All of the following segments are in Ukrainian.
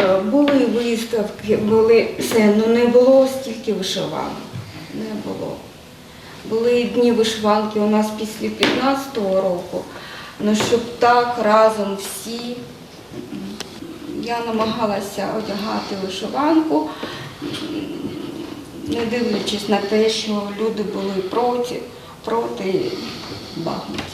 Е, Були виставки, були все, ну не було стільки вишиванок. Не було. Були дні вишиванки у нас після 15-го року. Ну щоб так разом всі. Я намагалася одягати вишиванку, не дивлячись на те, що люди були проти, проти Бахмуті.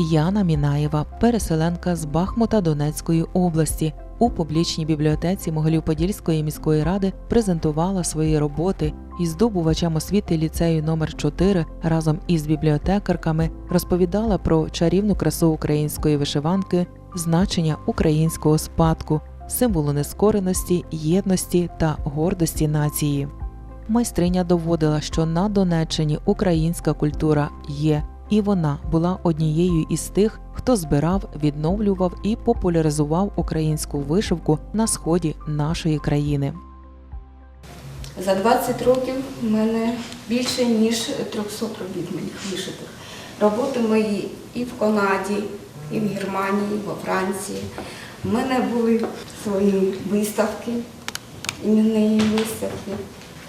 Яна Мінаєва, переселенка з Бахмута Донецької області, у публічній бібліотеці Могилів-Подільської міської ради презентувала свої роботи і здобувачам освіти ліцею номер 4 разом із бібліотекарками розповідала про чарівну красу української вишиванки, значення українського спадку, символу нескореності, єдності та гордості нації. Майстриня доводила, що на Донеччині українська культура є, і вона була однією із тих, хто збирав, відновлював і популяризував українську вишивку на сході нашої країни. За 20 років в мене більше ніж 300 робіт моїх вишитих. Роботи мої і в Канаді, і в Германії, і во Франції. У мене були свої виставки, іменні виставки.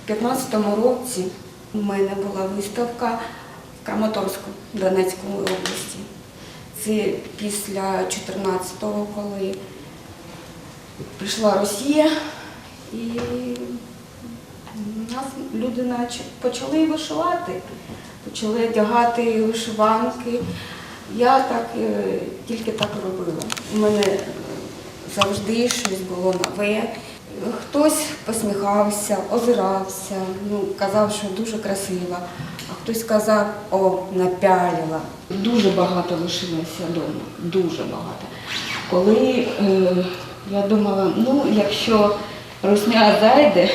У 2015 році у мене була виставка Краматорську Донецької області. Це після 14-го, коли прийшла Росія і нас люди почали вишивати, почали одягати вишиванки. Я так е, тільки так робила. У мене завжди щось було нове. Хтось посміхався, озирався, ну, казав, що дуже красиво, а хтось казав, о, напялила. Дуже багато лишилося вдома, дуже багато. Коли е, я думала, ну, якщо русня зайде,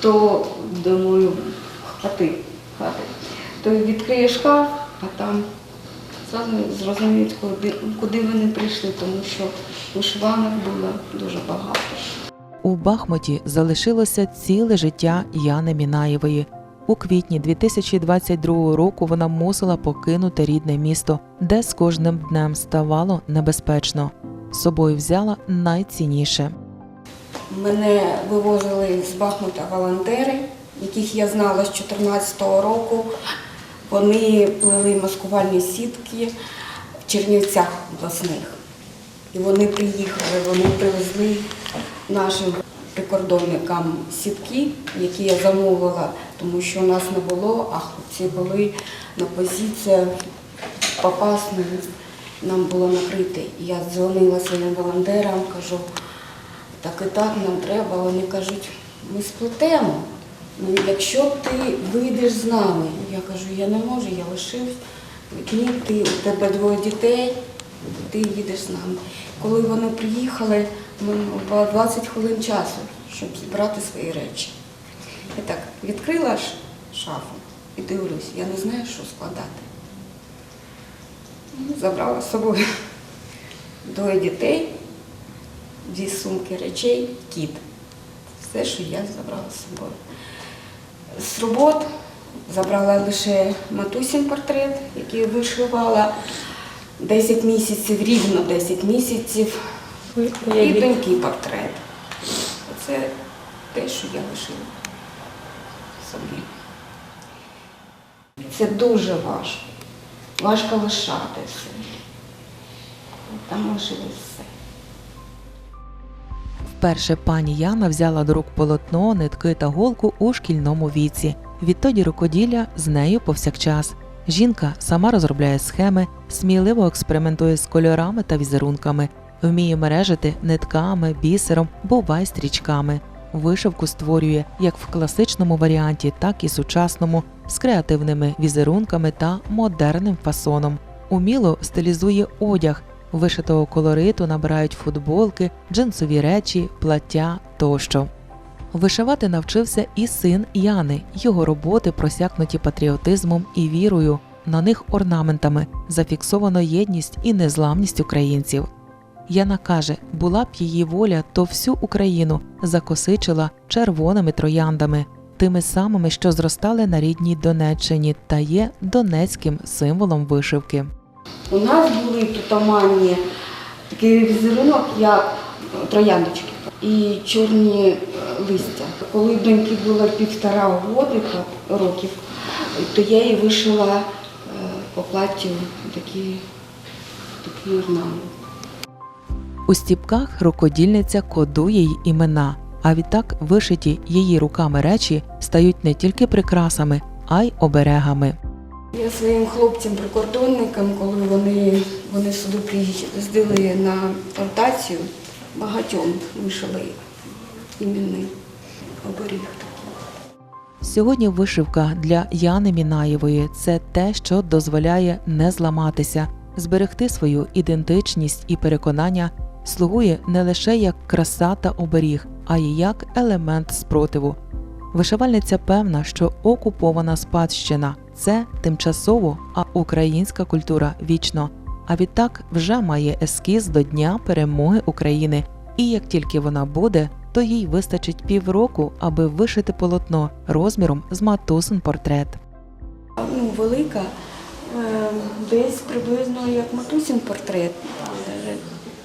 то думаю, хати, хати. То відкриє шкаф, а там зрозуміють, куди, куди вони прийшли, тому що вишиванок було дуже багато. У Бахмуті залишилося ціле життя Яни Мінаєвої. У квітні 2022 року вона мусила покинути рідне місто, де з кожним днем ставало небезпечно. Собою взяла найцінніше. Мене вивозили з Бахмута волонтери, яких я знала з 2014 року. Вони плели маскувальні сітки в Чернівцях обласних. І вони приїхали, вони привезли нашим прикордонникам сітки, які я замовила, тому що у нас не було, а хлопці були на позиціях попасної. Нам було накрити. Я дзвонила своїм волонтерам, кажу, так і так нам треба. Вони кажуть, ми сплетемо. Ну, якщо ти вийдеш з нами, я кажу, я не можу, я лишився. Ні, ти, у тебе двоє дітей, ти їдеш з нами. Коли вони приїхали, було 20 хвилин часу, щоб зібрати свої речі. Я так відкрила шафу і дивлюсь, я не знаю, що складати. Ну, Забрала з собою двоє дітей, дві сумки речей, кіт. Все, що я забрала з собою. З робот забрала лише матусін портрет, який вишивала 10 місяців, рівно 10 місяців, і доньки портрет. Це те, що я лишила собі. Це дуже важко. Важко лишати все. Там лишилось все. Вперше пані Яна взяла до рук полотно, нитки та голку у шкільному віці. Відтоді рукоділля з нею повсякчас. Жінка сама розробляє схеми, сміливо експериментує з кольорами та візерунками, вміє мережити нитками, бісером, бувай стрічками. Вишивку створює як в класичному варіанті, так і сучасному, з креативними візерунками та модерним фасоном. Уміло стилізує одяг, вишитого колориту набирають футболки, джинсові речі, плаття тощо. Вишивати навчився і син Яни. Його роботи просякнуті патріотизмом і вірою. На них орнаментами зафіксовано єдність і незламність українців. Яна каже, була б її воля, то всю Україну закосичила червоними трояндами, тими самими, що зростали на рідній Донеччині та є донецьким символом вишивки. У нас були тутаманні такий візерунок, як трояндочки і чорні е, листя. Коли доньки було півтора годика років, то я їй вишила е, по платтю такі, орнаменти. У стіпках рукодільниця кодує й імена, а відтак вишиті її руками речі стають не тільки прикрасами, а й оберегами. Я своїм хлопцям-прикордонникам, коли вони, вони сюди приїздили на ротацію, багатьом вишили іменний оберіг. Сьогодні вишивка для Яни Мінаєвої це те, що дозволяє не зламатися, зберегти свою ідентичність і переконання, слугує не лише як краса та оберіг, а й як елемент спротиву. Вишивальниця певна, що окупована спадщина це тимчасово, а українська культура вічно. А відтак вже має ескіз до Дня перемоги України. І як тільки вона буде, то їй вистачить півроку, аби вишити полотно розміром з матусин портрет. Ну, велика, е, десь приблизно як матусін портрет,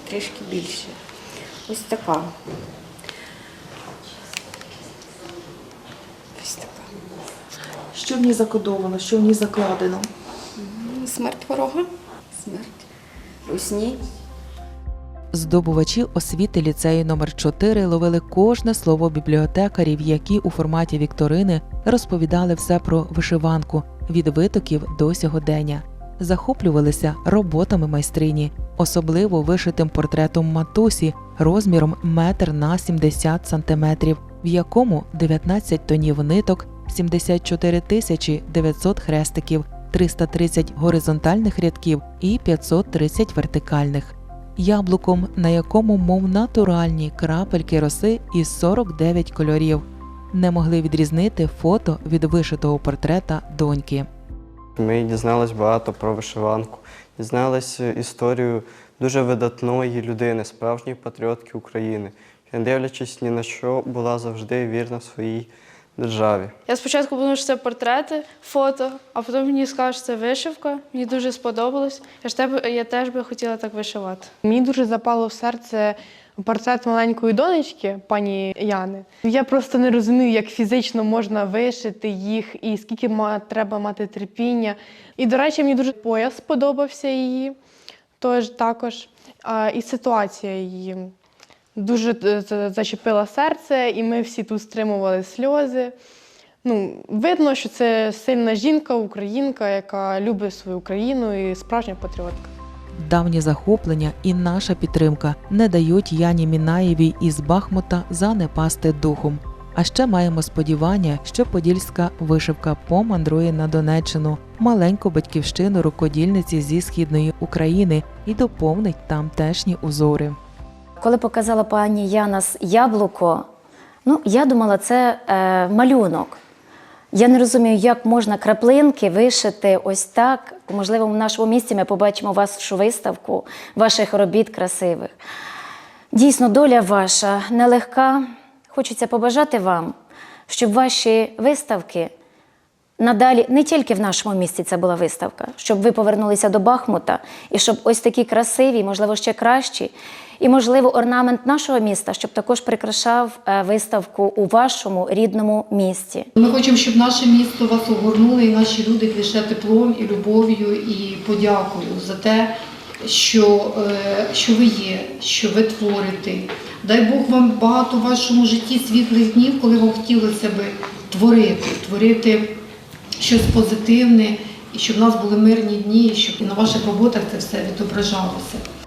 трішки більше. Ось така. Ось така. Що в ній закодовано, що в ній закладено? Смерть ворога, смерть русні. Здобувачі освіти ліцею номер 4 ловили кожне слово бібліотекарів, які у форматі вікторини розповідали все про вишиванку від витоків до сьогодення. Захоплювалися роботами майстрині, особливо вишитим портретом матусі розміром метр на 70 сантиметрів, в якому 19 тонів ниток, 74 тисячі 900 хрестиків, 330 горизонтальних рядків і 530 вертикальних яблуком, на якому, мов натуральні крапельки роси із 49 кольорів, не могли відрізнити фото від вишитого портрета доньки. Ми дізналися багато про вишиванку, дізналися історію дуже видатної людини, справжньої патріотки України, не дивлячись ні на що, була завжди вірна своїй державі. Я спочатку подумала, що це портрети, фото, а потім мені сказали, що це вишивка. Мені дуже сподобалось. Я ж тебе, я теж би хотіла так вишивати. Мені дуже запало в серце портрет маленької донечки, пані Яни. Я просто не розумію, як фізично можна вишити їх і скільки треба мати терпіння. І, до речі, мені дуже пояс сподобався її, тож також. А, і ситуація її дуже е, зачепила серце, і ми всі тут стримували сльози. Ну, видно, що це сильна жінка, українка, яка любить свою країну і справжня патріотка. Давні захоплення і наша підтримка не дають Яні Мінаєвій із Бахмута занепасти духом. А ще маємо сподівання, що подільська вишивка помандрує на Донеччину, маленьку батьківщину рукодільниці зі східної України і доповнить тамтешні узори. Коли показала пані Яна яблуко, ну я думала, це е, малюнок. Я не розумію, як можна краплинки вишити ось так. Можливо, в нашому місті ми побачимо вашу виставку ваших робіт красивих. Дійсно, доля ваша нелегка. Хочеться побажати вам, щоб ваші виставки надалі не тільки в нашому місті це була виставка, щоб ви повернулися до Бахмута і щоб ось такі красиві, можливо, ще кращі, і, можливо, орнамент нашого міста, щоб також прикрашав е, виставку у вашому рідному місті. Ми хочемо, щоб наше місто вас огорнуло і наші люди лише теплом і любов'ю і подякою за те, що, е, що ви є, що ви творите. Дай Бог вам багато в вашому житті світлих днів, коли вам хотілося би творити, творити щось позитивне, і щоб в нас були мирні дні, і щоб на ваших роботах це все відображалося.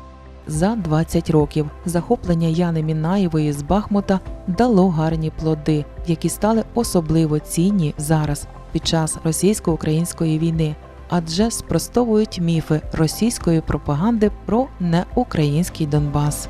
За 20 років захоплення Яни Мінаєвої з Бахмута дало гарні плоди, які стали особливо цінні зараз під час російсько-української війни, адже спростовують міфи російської пропаганди про неукраїнський Донбас.